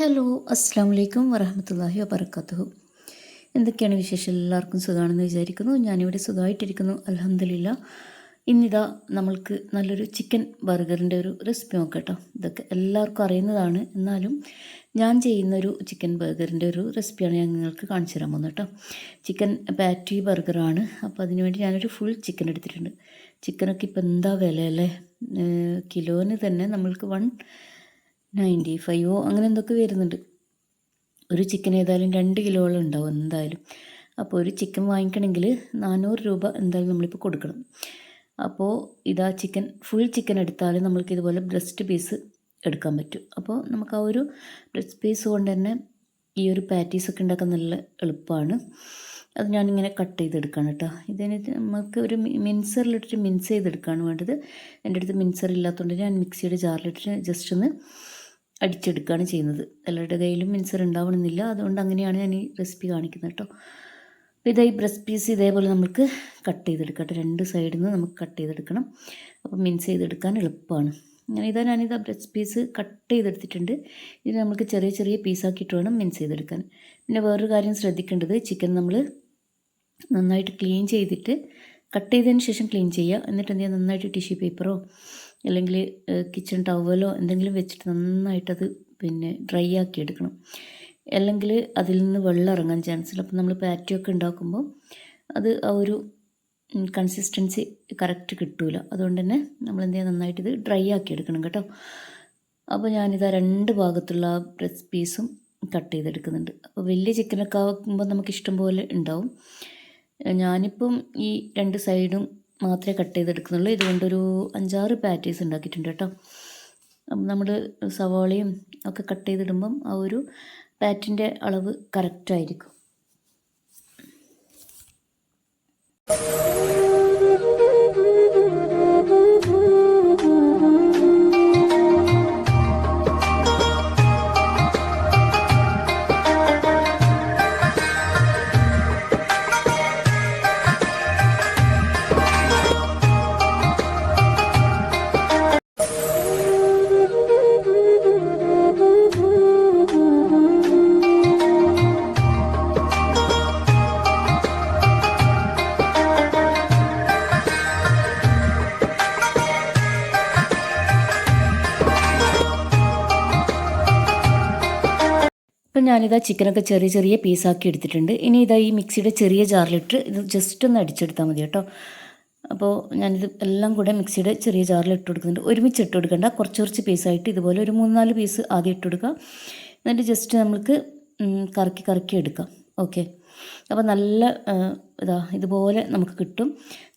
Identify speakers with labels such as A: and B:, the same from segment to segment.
A: Hello അസ്സാം വലൈക്കും വരഹമത്തല്ലാഹി വബർക്കാത്തുഹു എന്തൊക്കെയാണ് വിശേഷം? എല്ലാവർക്കും സുഖമാണെന്ന് വിചാരിക്കുന്നു. ഞാനിവിടെ സുഖമായിട്ടിരിക്കുന്നു. അലഹമില്ല ഇന്നിതാ നമ്മൾക്ക് നല്ലൊരു ചിക്കൻ ബർഗറിന്റെ ഒരു റെസിപ്പി നോക്കട്ടോ. ഇതൊക്കെ എല്ലാവർക്കും അറിയുന്നതാണ്. എന്നാലും ഞാൻ ചെയ്യുന്നൊരു ചിക്കൻ ബർഗറിന്റെ ഒരു റെസിപ്പിയാണ് ഞാൻ നിങ്ങൾക്ക് കാണിച്ചു തരാൻ പോകുന്നത് കേട്ടോ. ചിക്കൻ പാറ്റി ബർഗറാണ്. അപ്പോൾ അതിനുവേണ്ടി ഞാനൊരു ഫുൾ ചിക്കൻ എടുത്തിട്ടുണ്ട്. ചിക്കനൊക്കെ ഇപ്പോൾ എന്താ വിലയല്ലേ? കിലോന് തന്നെ നമ്മൾക്ക് വൺ നയന്റി ഫൈവോ അങ്ങനെ എന്തൊക്കെ വരുന്നുണ്ട്. ഒരു ചിക്കൻ ഏതായാലും രണ്ട് കിലോളം ഉണ്ടാവും എന്തായാലും. അപ്പോൾ ഒരു ചിക്കൻ വാങ്ങിക്കണമെങ്കിൽ നാനൂറ് രൂപ എന്തായാലും നമ്മളിപ്പോൾ കൊടുക്കണം. അപ്പോൾ ഇതാ ചിക്കൻ ഫുൾ ചിക്കൻ എടുത്താൽ നമ്മൾക്ക് ഇതുപോലെ ബ്രസ്റ്റ് പീസ് എടുക്കാൻ പറ്റും. അപ്പോൾ നമുക്ക് ആ ഒരു ബ്രസ്റ്റ് പീസ് കൊണ്ട് തന്നെ ഈ ഒരു പാറ്റീസൊക്കെ ഉണ്ടാക്കാൻ നല്ല എളുപ്പമാണ്. അത് ഞാനിങ്ങനെ കട്ട് ചെയ്തെടുക്കുകയാണ് കേട്ടോ. ഇതിന് നമുക്ക് ഒരു മിൻസറിലിട്ടിട്ട് മിൻസ് ചെയ്തെടുക്കുകയാണ് വേണ്ടത്. എന്റെ അടുത്ത് മിൻസർ ഇല്ലാത്തതുകൊണ്ട് ഞാൻ മിക്സിയുടെ ജാറിലിട്ടിട്ട് ജസ്റ്റ് ഒന്ന് അടിച്ചെടുക്കുകയാണ് ചെയ്യുന്നത്. എല്ലാവരുടെ കയ്യിലും മിൻസർ ഉണ്ടാവണമെന്നില്ല. അതുകൊണ്ട് അങ്ങനെയാണ് ഞാൻ ഈ റെസിപ്പി കാണിക്കുന്നത് കേട്ടോ. അപ്പോൾ ഇതായി ബ്രസ്റ്റ് പീസ് ഇതേപോലെ നമുക്ക് കട്ട്. ചെയ്തെടുക്കട്ടെ രണ്ട് സൈഡിൽ നിന്ന് നമുക്ക് കട്ട് ചെയ്തെടുക്കണം. അപ്പോൾ മിൻസ് ചെയ്തെടുക്കാൻ എളുപ്പമാണ്. അങ്ങനെ ഇതാ ഞാനിതാ ബ്രസ്റ്റ് പീസ് കട്ട് ചെയ്തെടുത്തിട്ടുണ്ട്. ഇത് നമുക്ക് ചെറിയ ചെറിയ പീസാക്കിയിട്ട് വേണം മിൻസ് ചെയ്തെടുക്കാൻ. പിന്നെ വേറൊരു കാര്യം ശ്രദ്ധിക്കേണ്ടത് ചിക്കൻ നമ്മൾ നന്നായിട്ട് ക്ലീൻ ചെയ്തിട്ട് കട്ട് ചെയ്തതിന് ശേഷം ക്ലീൻ ചെയ്യുക. എന്നിട്ട് എന്ത് ചെയ്യുക? നന്നായിട്ട് ടിഷ്യൂ പേപ്പറോ അല്ലെങ്കിൽ കിച്ചൺ ടവലോ എന്തെങ്കിലും വെച്ചിട്ട് നന്നായിട്ടത് പിന്നെ ഡ്രൈ ആക്കി എടുക്കണം. അല്ലെങ്കിൽ അതിൽ നിന്ന് വെള്ളം ഇറങ്ങാൻ ചാൻസ് ഉണ്ട് അപ്പോൾ നമ്മൾ പാറ്റിയൊക്കെ ഉണ്ടാക്കുമ്പോൾ അത് ആ ഒരു കൺസിസ്റ്റൻസി കറക്റ്റ് കിട്ടില്ല അതുകൊണ്ട് തന്നെ നമ്മൾ എന്ത് ചെയ്യുക നന്നായിട്ട് ഇത് ഡ്രൈ ആക്കി എടുക്കണം കേട്ടോ. അപ്പോൾ ഞാനിത് രണ്ട് ഭാഗത്തുള്ള ബ്രസ് പീസും കട്ട് ചെയ്തെടുക്കുന്നുണ്ട്. അപ്പോൾ വലിയ ചിക്കനൊക്കെ ആകുമ്പോൾ നമുക്ക് ഇഷ്ടം പോലെ ഉണ്ടാവും. ഞാനിപ്പം ഈ രണ്ട് സൈഡും മാത്രമേ കട്ട് ചെയ്തെടുക്കുന്നുള്ളൂ. ഇതുകൊണ്ടൊരു അഞ്ചാറ് പാറ്റീസ് ഉണ്ടാക്കിയിട്ടുണ്ട് കേട്ടോ. നമ്മൾ സവാളയും ഒക്കെ കട്ട് ചെയ്തിടുമ്പം ആ ഒരു പാറ്റിന്റെ അളവ് കറക്റ്റായിരിക്കും ഞാനിതാ ചിക്കനൊക്കെ ചെറിയ ചെറിയ പീസാക്കി എടുത്തിട്ടുണ്ട്. ഇനി ഇതാ ഈ മിക്സിയുടെ ചെറിയ ജാറിലിട്ട് ഇത് ജസ്റ്റ് ഒന്ന് അടിച്ചെടുത്താൽ മതി കേട്ടോ. അപ്പോൾ ഞാനിത് എല്ലാം കൂടെ മിക്സിയുടെ ചെറിയ ജാറിൽ ഇട്ട് കൊടുക്കുന്നുണ്ട്. ഒരുമിച്ച് ഇട്ട് കൊടുക്കണ്ട. കുറച്ച് കുറച്ച് പീസായിട്ട് ഇതുപോലെ ഒരു മൂന്ന് നാല് പീസ് ആദ്യം ഇട്ട് കൊടുക്കുക എന്നിട്ട് ജസ്റ്റ് നമുക്ക് കറക്കി കറക്കി എടുക്കാം. ഓക്കെ അപ്പോൾ നല്ല ഇതാ ഇതുപോലെ നമുക്ക് കിട്ടും.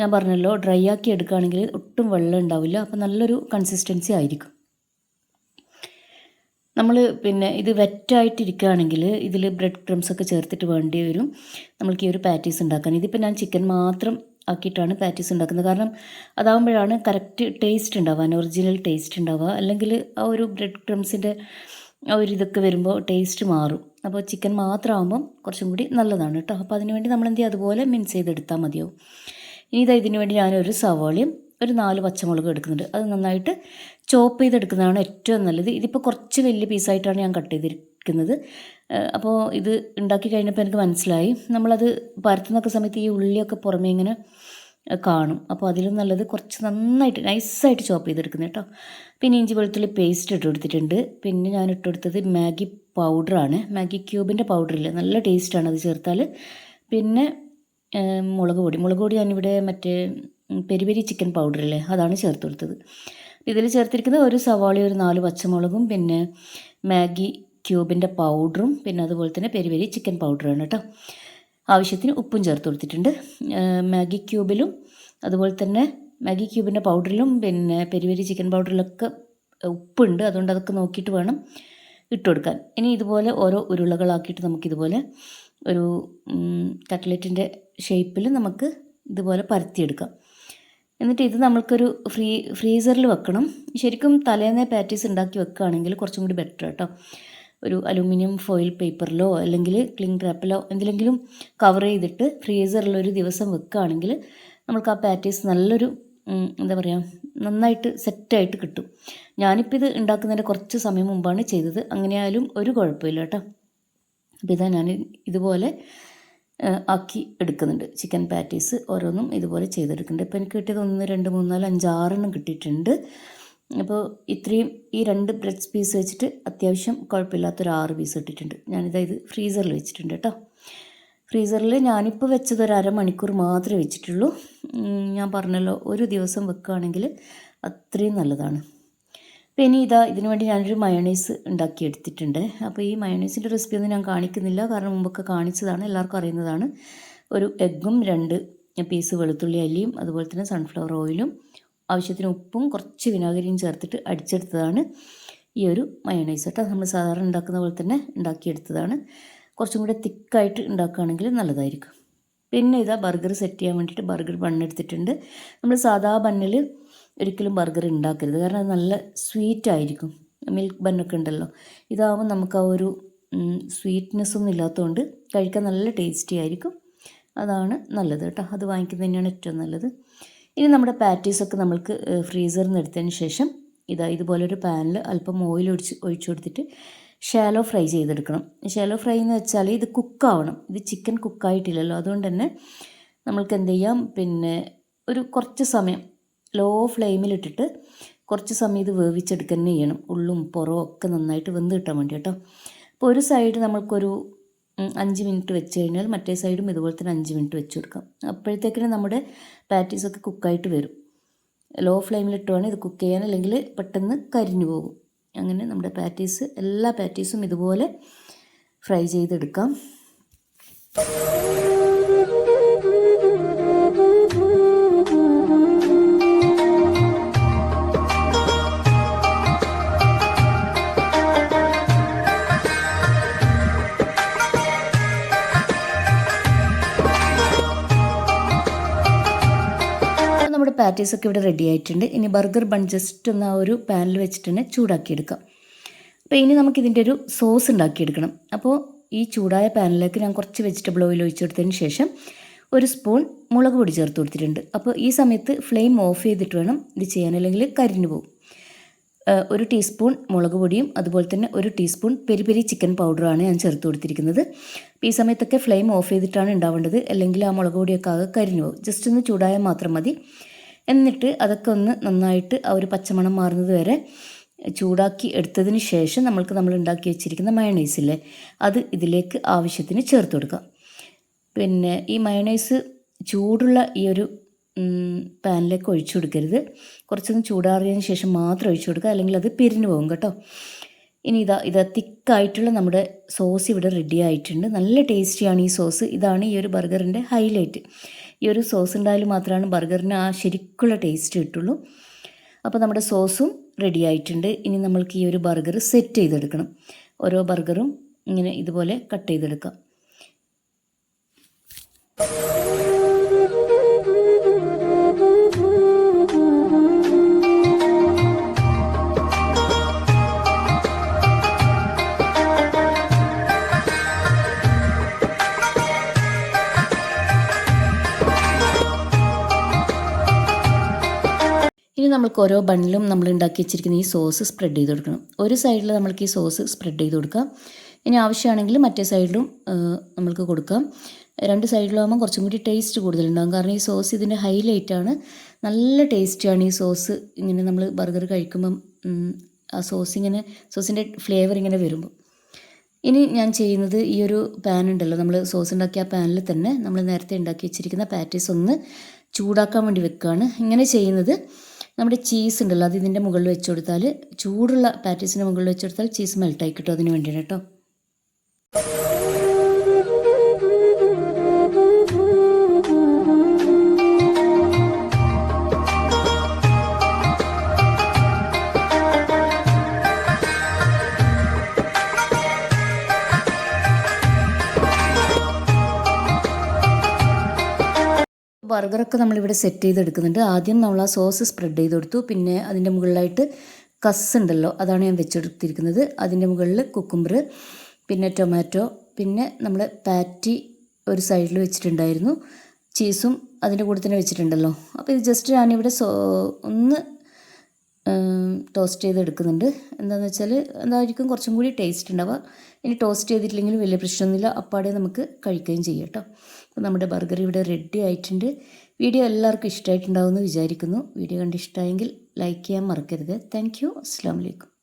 A: ഞാൻ പറഞ്ഞല്ലോ ഡ്രൈ ആക്കി എടുക്കുകയാണെങ്കിൽ ഒട്ടും വെള്ളം ഉണ്ടാവില്ല. അപ്പോൾ നല്ലൊരു കൺസിസ്റ്റൻസി ആയിരിക്കും. നമ്മൾ പിന്നെ ഇത് വെറ്റായിട്ടിരിക്കുകയാണെങ്കിൽ ഇതിൽ ബ്രെഡ് ക്രംസ് ഒക്കെ ചേർത്തിട്ട് വേണ്ടി വരും. നമ്മൾക്ക് ഈ ഒരു പാറ്റീസ് ഉണ്ടാക്കാൻ. ഇതിപ്പോൾ ഞാൻ ചിക്കൻ മാത്രം ആക്കിയിട്ടാണ് പാറ്റീസ് ഉണ്ടാക്കുന്നത്. കാരണം അതാകുമ്പോഴാണ് കറക്റ്റ് ടേസ്റ്റ് ഉണ്ടാവുക ഒറിജിനൽ ടേസ്റ്റ് ഉണ്ടാവുക. അല്ലെങ്കിൽ ആ ഒരു ബ്രെഡ് ക്രംസിന്റെ ആ ഒരു ഇതൊക്കെ വരുമ്പോൾ ടേസ്റ്റ് മാറും. അപ്പോൾ ചിക്കൻ മാത്രമാകുമ്പം കുറച്ചും കൂടി നല്ലതാണ് കേട്ടോ. അപ്പോൾ അതിനുവേണ്ടി നമ്മൾ എന്ത് ചെയ്യുക? അതുപോലെ മിൻസ് ചെയ്തെടുത്താൽ മതിയാവും. ഇനി ഇതാ ഇതിനു വേണ്ടി ഞാനൊരു സവാളയും ഒരു നാല് പച്ചമുളക് എടുക്കുന്നുണ്ട്. അത് നന്നായിട്ട് ചോപ്പ് ചെയ്തെടുക്കുന്നതാണ് ഏറ്റവും നല്ലത്. ഇതിപ്പോൾ കുറച്ച് വലിയ പീസായിട്ടാണ് ഞാൻ കട്ട് ചെയ്തിരിക്കുന്നത്. അപ്പോൾ ഇത് ഉണ്ടാക്കി കഴിഞ്ഞപ്പോൾ എനിക്ക് മനസ്സിലായി. നമ്മളത് പരത്തുന്നൊക്കെ സമയത്ത് ഈ ഉള്ളിയൊക്കെ പുറമേ ഇങ്ങനെ കാണും. അപ്പോൾ അതിലും നല്ലത് കുറച്ച് നന്നായിട്ട് നൈസായിട്ട് ചോപ്പ് ചെയ്തെടുക്കുന്നത് കേട്ടോ. പിന്നെ ഇഞ്ചി വെളുത്തുള്ളി പേസ്റ്റ് ഇട്ട് കൊടുത്തിട്ടുണ്ട്. പിന്നെ ഞാൻ ഇട്ട് കൊടുത്തത് മാഗി പൗഡറാണ് മാഗി ക്യൂബിന്റെ പൗഡറില്ല നല്ല ടേസ്റ്റാണ് അത് ചേർത്താൽ പിന്നെ മുളക് പൊടി. മുളക് പൊടി ഞാനിവിടെ മറ്റേ പെരി പെരി ചിക്കൻ അല്ലേ അതാണ് ചേർത്ത് കൊടുത്തത്. ഇതിൽ ചേർത്തിരിക്കുന്നത് ഒരു സവാളയും ഒരു നാല് പച്ചമുളകും പിന്നെ മാഗി ക്യൂബിന്റെ പൗഡറും പിന്നെ അതുപോലെ തന്നെ പെരി പെരി ചിക്കൻ പൗഡറാണ് കേട്ടോ. ആവശ്യത്തിന് ഉപ്പും ചേർത്ത് കൊടുത്തിട്ടുണ്ട്. മാഗി ക്യൂബിലും അതുപോലെ തന്നെ മാഗി ക്യൂബിന്റെ പൗഡറിലും പിന്നെ പെരി പെരി ചിക്കൻ പൗഡറിലൊക്കെ ഉപ്പുണ്ട്. അതുകൊണ്ട് അതൊക്കെ നോക്കിയിട്ട് വേണം ഇട്ട് കൊടുക്കാൻ. ഇനി ഇതുപോലെ ഓരോ ഉരുളകളാക്കിയിട്ട് നമുക്കിതുപോലെ ഒരു കട്ട്ലറ്റിന്റെ ഷേപ്പിൽ നമുക്ക് ഇതുപോലെ പരത്തിയെടുക്കാം. എന്നിട്ട് ഇത് നമ്മൾക്കൊരു ഫ്രീ ഫ്രീസറിൽ വെക്കണം. ശരിക്കും തലേന്നേ പാറ്റീസ് ഉണ്ടാക്കി വെക്കുകയാണെങ്കിൽ കുറച്ചും കൂടി ബെറ്റർ കേട്ടോ ഒരു അലുമിനിയം ഫോയിൽ പേപ്പറിലോ അല്ലെങ്കിൽ ക്ലിങ് ട്രാപ്പിലോ എന്തിലെങ്കിലും കവർ ചെയ്തിട്ട് ഫ്രീസറിൽ ഒരു ദിവസം വെക്കുകയാണെങ്കിൽ നമുക്ക് ആ പാറ്റീസ് നല്ലൊരു എന്താ പറയുക നന്നായിട്ട് സെറ്റായിട്ട് കിട്ടും. ഞാനിപ്പോൾ ഇത് ഉണ്ടാക്കുന്നതിന്റെ കുറച്ച് സമയം മുമ്പാണ് ചെയ്തത്. അങ്ങനെയായാലും ഒരു കുഴപ്പമില്ല കേട്ടോ. അപ്പോൾ ഇതാ ഞാൻ ഇതുപോലെ ആക്കി എടുക്കുന്നുണ്ട്. ചിക്കൻ പാറ്റീസ് ഓരോന്നും ഇതുപോലെ ചെയ്തെടുക്കുന്നുണ്ട്. ഇപ്പോൾ എനിക്ക് കിട്ടിയത് ഒന്ന് രണ്ട് മൂന്ന് നാല് അഞ്ചാറെണ്ണം കിട്ടിയിട്ടുണ്ട്. അപ്പോൾ ഇത്രയും ഈ രണ്ട് ബ്രെഡ് പീസ് വെച്ചിട്ട് അത്യാവശ്യം കുഴപ്പമില്ലാത്തൊരു ആറ് പീസ് ഇട്ടിട്ടുണ്ട്. ഞാനിതാ ഇത് ഫ്രീസറിൽ വെച്ചിട്ടുണ്ട് കേട്ടോ. ഫ്രീസറിൽ ഞാനിപ്പോൾ വെച്ചത് ഒരു അരമണിക്കൂർ മാത്രമേ വെച്ചിട്ടുള്ളൂ. ഞാൻ പറഞ്ഞല്ലോ ഒരു ദിവസം വെക്കുകയാണെങ്കിൽ അത്രയും നല്ലതാണ്. അപ്പോൾ ഇനി ഇതാ ഇതിനു വേണ്ടി ഞാനൊരു മയണൈസ് ഉണ്ടാക്കി എടുത്തിട്ടുണ്ട്. അപ്പോൾ ഈ മയണൈസിന്റെ റെസിപ്പി ഒന്നും ഞാൻ കാണിക്കുന്നില്ല. കാരണം മുമ്പൊക്കെ കാണിച്ചതാണ് എല്ലാവർക്കും അറിയുന്നതാണ്. ഒരു എഗ്ഗും രണ്ട് പീസ് വെളുത്തുള്ളി അല്ലിയും അതുപോലെ തന്നെ സൺഫ്ലവർ ഓയിലും ആവശ്യത്തിന് ഉപ്പും കുറച്ച് വിനാഗിരിയും ചേർത്തിട്ട് അടിച്ചെടുത്തതാണ് ഈ ഒരു മയണൈസ് കേട്ടോ. നമ്മൾ സാധാരണ ഉണ്ടാക്കുന്ന പോലെ തന്നെ ഉണ്ടാക്കിയെടുത്തതാണ്. കുറച്ചും കൂടെ തിക്കായിട്ട് ഉണ്ടാക്കുകയാണെങ്കിൽ നല്ലതായിരിക്കും. പിന്നെ ഇതാ ബർഗർ സെറ്റ് ചെയ്യാൻ വേണ്ടിയിട്ട് ബർഗർ ബണ്ണെടുത്തിട്ടുണ്ട് നമ്മൾ സാധാ ബണ്ണിൽ ഒരിക്കലും ബർഗർ ഉണ്ടാക്കരുത് കാരണം അത് നല്ല സ്വീറ്റ് ആയിരിക്കും മിൽക്ക് ബണ്ണൊക്കെ ഉണ്ടല്ലോ. ഇതാവുമ്പോൾ നമുക്ക് ആ ഒരു സ്വീറ്റ്നെസ് ഒന്നും ഇല്ലാത്തതുകൊണ്ട് കഴിക്കാൻ നല്ല ടേസ്റ്റി ആയിരിക്കും. അതാണ് നല്ലത് കേട്ടോ. അത് വാങ്ങിക്കുന്നത് തന്നെയാണ് ഏറ്റവും നല്ലത്. ഇനി നമ്മുടെ പാറ്റീസൊക്കെ നമ്മൾക്ക് ഫ്രീസറിൽ നിന്ന് എടുത്തതിന് ശേഷം ഇതാ ഇതുപോലൊരു പാനിൽ അല്പം ഓയിൽ ഒഴിച്ച് ഒഴിച്ചു കൊടുത്തിട്ട് ഷാലോ ഫ്രൈ ചെയ്തെടുക്കണം. ഷാലോ ഫ്രൈ എന്ന് വെച്ചാൽ ഇത് കുക്കാവണം. ഇത് ചിക്കൻ കുക്കായിട്ടില്ലല്ലോ. അതുകൊണ്ട് തന്നെ നമ്മൾക്ക് എന്ത് ചെയ്യാം? പിന്നെ ഒരു കുറച്ച് സമയം ലോ ഫ്ലെയിമിലിട്ടിട്ട് കുറച്ച് സമയം ഇത് വേവിച്ചെടുക്കുക തന്നെ ചെയ്യണം. ഉള്ളും പുറവും ഒക്കെ നന്നായിട്ട് വെന്ത് കിട്ടാൻ വേണ്ടി കേട്ടോ അപ്പോൾ ഒരു സൈഡ് നമ്മൾക്കൊരു അഞ്ച് മിനിറ്റ് വെച്ച് കഴിഞ്ഞാൽ മറ്റേ സൈഡും ഇതുപോലെ തന്നെ അഞ്ച് മിനിറ്റ് വെച്ച് കൊടുക്കാം. അപ്പോഴത്തേക്കിനും നമ്മുടെ പാറ്റീസൊക്കെ കുക്കായിട്ട് വരും. ലോ ഫ്ലെയിമിലിട്ട് വേണം ഇത് കുക്ക് ചെയ്യാൻ അല്ലെങ്കിൽ പെട്ടെന്ന് കരിഞ്ഞു പോകും. അങ്ങനെ നമ്മുടെ പാറ്റീസ് എല്ലാ പാറ്റീസും ഇതുപോലെ ഫ്രൈ ചെയ്തെടുക്കാം. അപ്പോൾ നമ്മുടെ പാറ്റീസ് ഒക്കെ ഇവിടെ റെഡി ആയിട്ടുണ്ട്. ഇനി ബർഗർ ബൺ ജസ്റ്റ് ഒന്ന് ആ ഒരു പാനിൽ വെച്ചിട്ട് തന്നെ ചൂടാക്കിയെടുക്കാം. അപ്പോൾ ഇനി നമുക്ക് ഇതിന്റെ ഒരു സോസ് ഉണ്ടാക്കിയെടുക്കണം. അപ്പോൾ ഈ ചൂടായ പാനിലേക്ക് ഞാൻ കുറച്ച് വെജിറ്റബിൾ ഓയിൽ ഒഴിച്ചെടുത്തതിന് ശേഷം ഒരു സ്പൂൺ മുളക് പൊടി ചേർത്ത് കൊടുത്തിട്ടുണ്ട്. അപ്പോൾ ഈ സമയത്ത് ഫ്ലെയിം ഓഫ് ചെയ്തിട്ട് വേണം ഇത് ചെയ്യാൻ അല്ലെങ്കിൽ കരിഞ്ഞു പോകും. ഒരു ടീസ്പൂൺ മുളക് പൊടിയും അതുപോലെ തന്നെ ഒരു ടീസ്പൂൺ പെരി പെരി ചിക്കൻ പൗഡറാണ് ഞാൻ ചേർത്ത് കൊടുത്തിരിക്കുന്നത്. ഈ സമയത്തൊക്കെ ഫ്ലെയിം ഓഫ് ചെയ്തിട്ടാണ് ഉണ്ടാവേണ്ടത്. അല്ലെങ്കിൽ ആ മുളക് പൊടിയൊക്കെ ആകെ കരിഞ്ഞു പോകും. ജസ്റ്റ് ഒന്ന് ചൂടായാൽ മാത്രം മതി. എന്നിട്ട് അതൊക്കെ ഒന്ന് നന്നായിട്ട് ആ ഒരു പച്ചമണം മാറുന്നത് വരെ ചൂടാക്കി എടുത്തതിന് ശേഷം നമ്മൾക്ക് നമ്മൾ ഉണ്ടാക്കി വെച്ചിരിക്കുന്ന മയണൈസില്ലേ അത് ഇതിലേക്ക് ആവശ്യത്തിന് ചേർത്ത് കൊടുക്കാം. പിന്നെ ഈ മയണൈസ് ചൂടുള്ള ഈ ഒരു പാനിലേക്ക് ഒഴിച്ചു കൊടുക്കരുത്. കുറച്ചൊന്ന് ചൂടാറിയതിന് ശേഷം മാത്രം ഒഴിച്ചു കൊടുക്കുക. അല്ലെങ്കിൽ അത് പിരിഞ്ഞു പോകും കേട്ടോ. ഇനി ഇതാ ഇത് തിക്കായിട്ടുള്ള നമ്മുടെ സോസ് ഇവിടെ റെഡി ആയിട്ടുണ്ട്. നല്ല ടേസ്റ്റിയാണ് ഈ സോസ്. ഇതാണ് ഈ ഒരു ബർഗറിന്റെ ഹൈലൈറ്റ് ഈ ഒരു സോസ് ഉണ്ടായാലും മാത്രമാണ് ബർഗറിന് ആ ശരിക്കുള്ള ടേസ്റ്റ് കിട്ടുള്ളൂ. അപ്പോൾ നമ്മുടെ സോസും റെഡി ആയിട്ടുണ്ട്. ഇനി നമ്മൾക്ക് ഈ ഒരു ബർഗർ സെറ്റ് ചെയ്തെടുക്കണം. ഓരോ ബർഗറും ഇങ്ങനെ ഇതുപോലെ കട്ട് ചെയ്തെടുക്കാം. ഇനി നമ്മൾക്ക് ഓരോ ബണ്ണിലും നമ്മൾ ഉണ്ടാക്കി വെച്ചിരിക്കുന്ന ഈ സോസ് സ്പ്രെഡ് ചെയ്ത് കൊടുക്കണം. ഒരു സൈഡിൽ നമ്മൾക്ക് ഈ സോസ് സ്പ്രെഡ് ചെയ്ത് കൊടുക്കാം. ഇനി ആവശ്യമാണെങ്കിൽ മറ്റേ സൈഡിലും നമ്മൾക്ക് കൊടുക്കാം. രണ്ട് സൈഡിലാകുമ്പോൾ കുറച്ചും കൂടി ടേസ്റ്റ് കൂടുതലുണ്ടാകും കാരണം ഈ സോസ് ഇതിന്റെ ഹൈലൈറ്റ് ആണ്. നല്ല ടേസ്റ്റിയാണ് ഈ സോസ് ഇങ്ങനെ നമ്മൾ ബർഗർ കഴിക്കുമ്പം ആ സോസ് ഇങ്ങനെ സോസിന്റെ ഫ്ലേവർ ഇങ്ങനെ വരുമ്പോൾ ഇനി ഞാൻ ചെയ്യുന്നത് ഈ ഒരു പാൻ ഉണ്ടല്ലോ. നമ്മൾ സോസ് ഉണ്ടാക്കിയ ആ പാനിൽ തന്നെ നമ്മൾ നേരത്തെ ഉണ്ടാക്കി വെച്ചിരിക്കുന്ന പാറ്റീസ് ഒന്ന് ചൂടാക്കാൻ വേണ്ടി വെക്കുകയാണ് ഇങ്ങനെ ചെയ്യുന്നത്. നമ്മുടെ ചീസ് ഉണ്ടല്ലോ അത് ഇതിന്റെ മുകളിൽ വെച്ച് കൊടുത്താൽ ചൂടുള്ള പാറ്റീസിന്റെ മുകളിൽ വെച്ച് കൊടുത്താൽ ചീസ് മെൽട്ടായി കിട്ടും അതിന് വേണ്ടിയാണ് കേട്ടോ. ബർഗറൊക്കെ നമ്മളിവിടെ സെറ്റ് ചെയ്തെടുക്കുന്നുണ്ട്. ആദ്യം നമ്മൾ ആ സോസ് സ്പ്രെഡ് ചെയ്ത് കൊടുത്തു പിന്നെ അതിന്റെ മുകളിലായിട്ട് കസ് ഉണ്ടല്ലോ അതാണ് ഞാൻ വെച്ചെടുത്തിരിക്കുന്നത്. അതിന്റെ മുകളിൽ കുക്കുംബർ പിന്നെ ടൊമാറ്റോ പിന്നെ നമ്മൾ പാറ്റി ഒരു സൈഡിൽ വെച്ചിട്ടുണ്ടായിരുന്നു. ചീസും അതിന്റെ കൂടെ തന്നെ വെച്ചിട്ടുണ്ടല്ലോ. അപ്പോൾ ഇത് ജസ്റ്റ് ഞാനിവിടെ സോ ഒന്ന് ടോസ്റ്റ് ചെയ്തെടുക്കുന്നുണ്ട്. എന്താണെന്ന് വെച്ചാൽ എന്തായിരിക്കും? കുറച്ചും കൂടി ടേസ്റ്റ് ഉണ്ടാവുക. ഇനി ടോസ്റ്റ് ചെയ്തിട്ടില്ലെങ്കിൽ വലിയ പ്രശ്നമൊന്നുമില്ല. അപ്പാടെ നമുക്ക് കഴിക്കുകയും ചെയ്യാം കേട്ടോ. അപ്പോൾ നമ്മുടെ ബർഗർ ഇവിടെ റെഡി ആയിട്ടുണ്ട്. വീഡിയോ എല്ലാവർക്കും ഇഷ്ടമായിട്ടുണ്ടാവുമെന്ന് വിചാരിക്കുന്നു. വീഡിയോ കണ്ട് ഇഷ്ടമായെങ്കിൽ ലൈക്ക് ചെയ്യാൻ മറക്കരുത്. Thank you. അസ്സാം വലൈക്കും